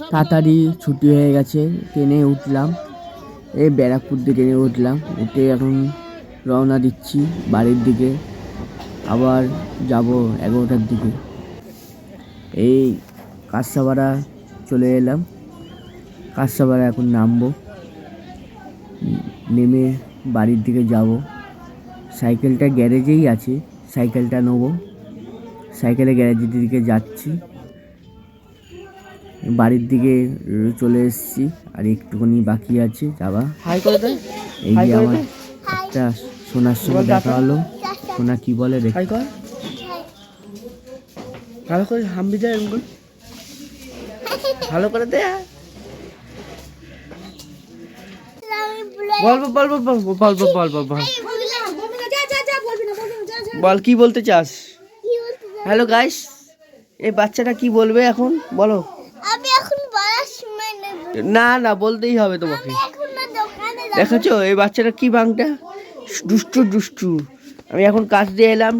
তাড়াতাড়ি ছুটি হয়ে গেছে, ট্রেনে উঠলাম। এই ব্যারাকপুর দিকে উঠলাম, উঠে এখন রওনা দিচ্ছি বাড়ির দিকে। আবার যাব এগারোটার দিকে। এই কাঁসাপাড়া চলে এলাম। কাঁসাপাড়া এখন নামবো। নেমে বাড়ির দিকে যাব। সাইকেলটা গ্যারেজেই আছে, সাইকেলটা নেব। সাইকেলে গ্যারেজের দিকে যাচ্ছি। বাড়ির দিকে চলে এসেছি আর একটুখানি বাকি আছে যাবা। হাই করে দে। এই যে আমার একটা সোনার সঙ্গে দেখা হলো। সোনা কি বলে ভালো করে হাম্বি যায় এরকম করে। ভালো করে দে। বল বল বল বল বল বল বল বল বল। বল কি বলতে চাস? হ্যালো গাইস এই বাচ্চাটা কি বলবে এখন? বলো আমি এখন বলার সময় নেই না না বলতেই হবে তোমাকে। দেখেছ এই বাচ্চাটা কি বাংটা? দুষ্টু দুষ্টু। আমি এখন কাজ দিয়ে এলাম।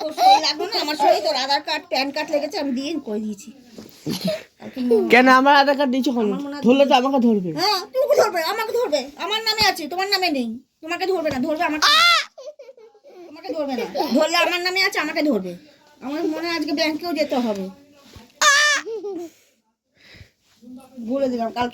তোর শরীর আমার শরীর তোর আধার কার্ড প্যান কার্ড লেগেছে আমি দিয়ে করে দিয়েছি কেন? আমার আধার কার্ড দিয়েছ ধরলে তো আমাকে ধরবে। হ্যাঁ ধরবে আমাকে ধরবে। আমার নামে আছে তোমার নামে নেই। তোমাকে ধরবে না ধরবে আমাকে। তোমাকে ধরবে না। ধরলে আমার নামে আছে আমাকে ধরবে। আমার মনে হয় আজকে ব্যাংকেও যেতে হবে। বলে দিলাম কাল